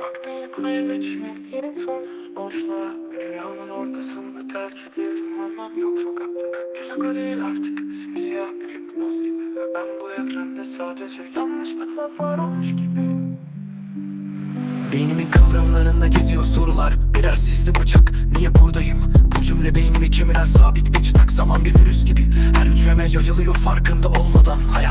Vakti kaybetmek insan. Boşluğa dünyanın ortasında terk edildim. Anlam yok sokakta. Gökyüzü değil artık Simsiyah hipnoz gibi. Ben bu evrende sadece yanlışlıkla varmış gibi. Beynimin kıvrımlarında geziyor sorular. Birer sisli bıçak. Niye buradayım? Bu cümle beynimi kemiren sabit bir çıtak. Zaman bir virüs gibi. Her hücreme yayılıyor farkında olmadan. Hayat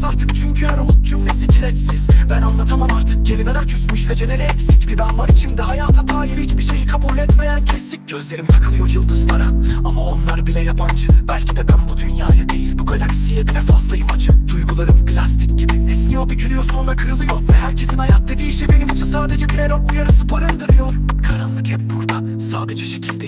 Esmez artık. Çünkü her umut cümlesi kireçsiz. Ben anlatamam artık. Kelimeler küsmüş Heceleri eksik bir ben var içimde. Hayata dair hiçbir şeyi kabul etmeyen kesik Gözlerim takılıyor yıldızlara. Ama onlar bile yabancı. Belki de ben bu dünyaya değil Bu galaksiye bile fazlayım acı. Duygularım plastik gibi Esniyor bir gülüyor sonra kırılıyor. Ve herkesin hayat dediği şey benim için sadece bir error uyarısı barındırıyor. Karanlık hep burada Sadece şekil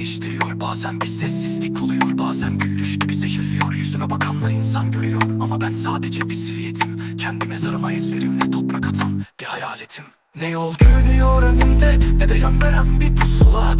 Bazen bir sessizlik oluyor Bazen güllüş gibi zehirliyor. Yüzüme bakanlar insan görüyor Ama ben sadece bir silüetim. Kendi mezarıma ellerimle toprak atan bir hayaletim. Ne yol görünüyor önümde ne de yön veren bir pusula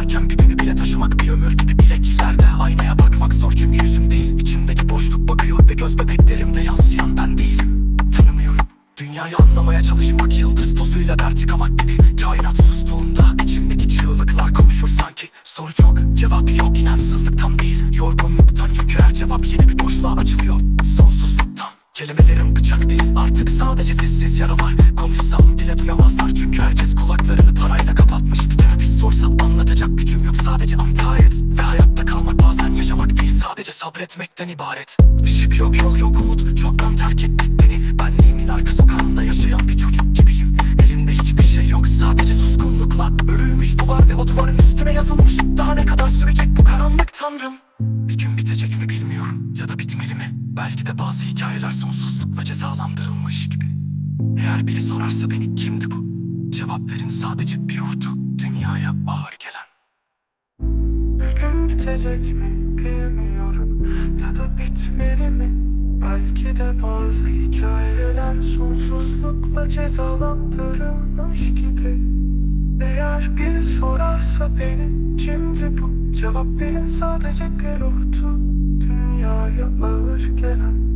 Yaşarken birini bile taşımak bir ömür gibi bileklerde Aynaya bakmak zor çünkü yüzüm değil İçimdeki boşluk bakıyor ve göz bebeklerimde yansıyan ben değilim. Tanımıyorum Dünyayı anlamaya çalışmak yıldız tozuyla dert yıkamak gibi. Kainat sustuğunda içimdeki çığlıklar konuşur sanki. Soru çok cevap yok inançsızlıktan değil. Yorgunluktan çünkü her cevap yeni bir boşluğa açılıyor. Sonsuzluktan Kelimelerim bıçak değil. Artık sadece sessiz yaralar sabretmekten ibaret. Işık yok yol yok umut. Çoktan terk ettik beni. Benliğimin arka sokağında yaşayan bir çocuk gibiyim. Elimde hiçbir şey yok. Sadece suskunlukla Örülmüş duvar ve o duvarın üstüne yazılmış. Daha ne kadar sürecek bu karanlık tanrım? Bir gün bitecek mi bilmiyorum. Ya da bitmeli mi? Belki de bazı hikayeler sonsuzlukla cezalandırılmış gibi. Eğer biri sorarsa beni kimdi bu? Cevap verin sadece bir ruhtu dünyaya ağır gelen. Bitecek mi bilmiyorum Ya da bitmeli mi Belki de bazı hikayeler Sonsuzlukla cezalandırılmış gibi. Eğer biri sorarsa beni Kimdi bu Cevap verin sadece bir ruhtu Dünyaya ağır gelen